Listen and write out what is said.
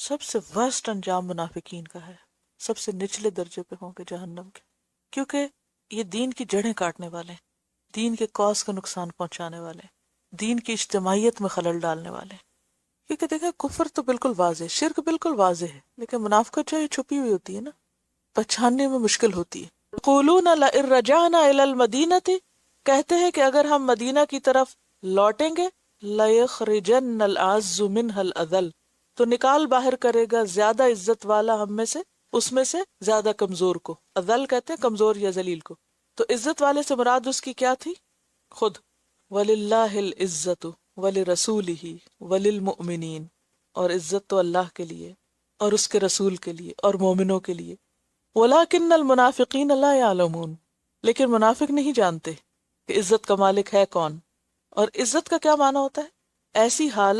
سب سے ورسٹ انجام منافقین کا ہے، سب سے نچلے درجے پہ ہوں گے جہنم کے۔ کیونکہ یہ دین کی جڑیں کاٹنے والے ہیں، دین کے کوس کا نقصان پہنچانے والے ہیں، دین کی اجتماعیت میں خلل ڈالنے والے ہیں۔ کیونکہ دیکھیں کفر تو بالکل واضح شرک بالکل واضح ہے، لیکن منافقت جو ہے چھپی ہوئی ہوتی ہے نا۔ پہچاننے میں مشکل ہوتی ہے۔ قولون رجعنا الى المدینہ کہتے ہیں کہ اگر ہم مدینہ کی طرف لوٹیں گے لَيَخْرِجَنَّ الْعَزُّ مِنْهَا الْأَذَلِ۔ تو نکال باہر کرے گا زیادہ عزت والا ہم میں سے، اس میں سے زیادہ کمزور کو۔ اذل کہتے ہیں کمزور یا ذلیل کو۔ تو عزت والے سے مراد اس کی کیا تھی؟ خود۔ وَلِلَّهِ الْعِزَّةُ وَلِرَسُولِهِ وَلِلْمُؤْمِنِينَ۔ اور عزت تو اللہ کے لیے، اور اس کے رسول کے لیے، اور مومنوں کے لیے۔ وَلَكِنَّ الْمُنَافِقِينَ لَا يَعْلَمُونَ۔ لیکن منافق نہیں جانتے کہ عزت کا مالک ہے کون۔ اور عزت کا کیا معنی ہوتا ہے؟ ایسی حالت